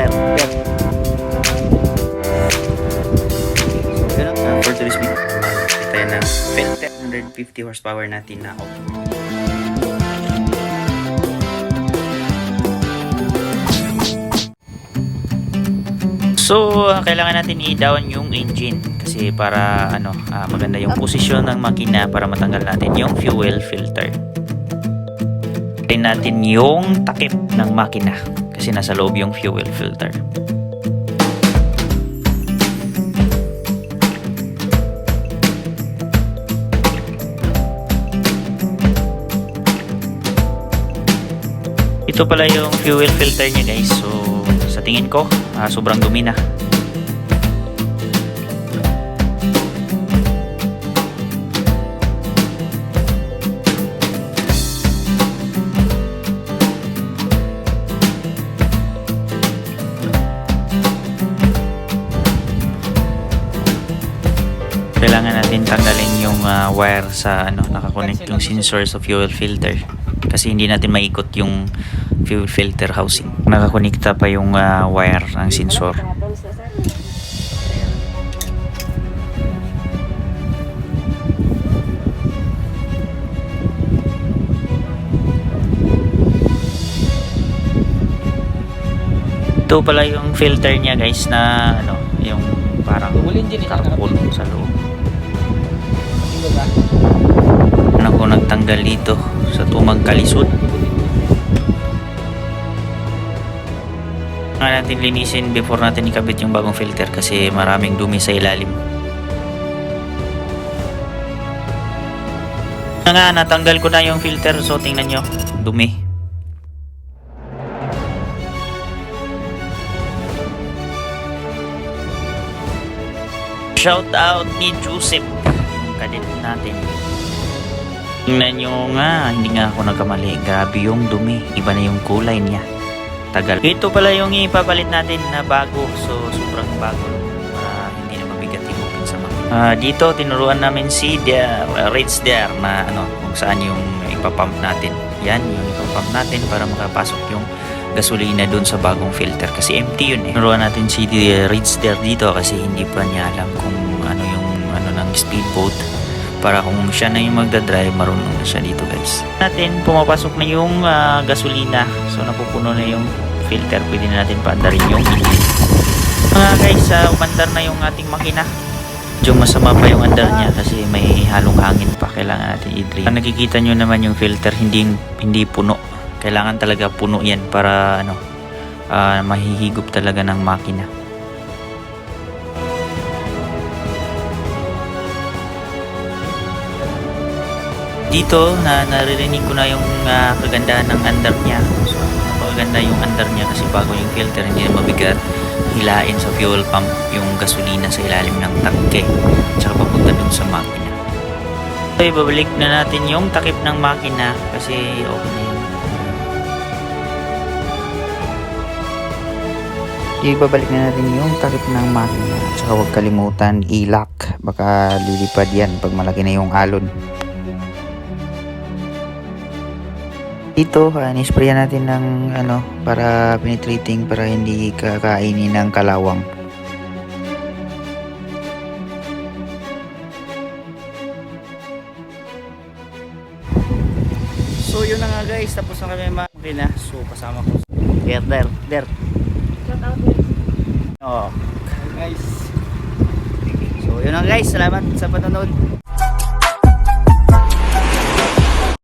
der. So, yun lang. Uh, for today's video, kita ng Felter 150 horsepower natin na auto. So, uh, kailangan natin i-down yung engine kasi para ano, ah, maganda yung posisyon ng makina para matanggal natin yung fuel filter. Tingnan natin yung takip ng makina kasi nasa loob yung fuel filter. Ito pala yung fuel filter niya guys. So, sa tingin ko, ah, sobrang dumi na. Kailangan natin tanggalin yung ah, wire sa ano, nakakonect yung sensor sa fuel filter. Kasi hindi natin maikot yung fuel filter housing. Nakakonekta pa yung ah, wire ng sensor. Ito pala yung filter niya guys na ano, yung parang carpool sa loob. Ano ko nagtanggal dito sa tumang kalisod. Nga natin linisin before natin ikabit yung bagong filter kasi maraming dumi sa ilalim. Nga, natanggal ko na yung filter so tingnan nyo, dumi. Shout out ni Joseph, kadit natin. Tingnan nyo nga, hindi nga ako nagkamali. Grabe yung dumi. Iba na yung kulay niya. Tagal. Ito pala yung ipapalit natin na bago. So, sobrang bago. Para hindi na mabigat open sa mga. Ah, dito, tinuruan namin si Der, uh, Rates Der na ano, kung saan yung ipapump natin. Yan, yung ipapump natin para makapasok yung gasolina doon sa bagong filter. Kasi empty yun eh. Tinuruan natin si Rates Der dito kasi hindi pa niya alam kung ano yung ano ng speedboat para kung siya na yung magdadrive, marunong na siya dito guys. Natin, pumapasok na yung ah, gasolina. So napupuno na yung filter. Pwede na natin paandarin yung. Mga guys, ah, umandar na yung ating makina. Medyo masama pa yung andar niya kasi may halong hangin pa. Kailangan natin i-drain. Nakikita nyo naman yung filter, hindi, hindi puno. Kailangan talaga puno yan para ano, ah, mahihigop talaga ng makina. dito na naririnig ko na yung ah, kagandahan ng andar niya. So, napakaganda yung andar niya kasi bago yung filter, hindi na mabigat. Hilain sa fuel pump yung gasolina sa ilalim ng tangke. Tsaka papunta dun sa makina. So, ibabalik na natin yung takip ng makina kasi okay na yun. Ibabalik na natin yung takip ng makina. Tsaka huwag kalimutan i-lock. Baka lilipad yan pag malaki na yung alon. Dito, uh, nisprayan natin ng ano para penetrating para hindi kakainin ng kalawang. So yun na nga guys, tapos na kami mga na. So kasama ko. Der, der. Oh. Guys. So yun na guys, salamat sa panonood.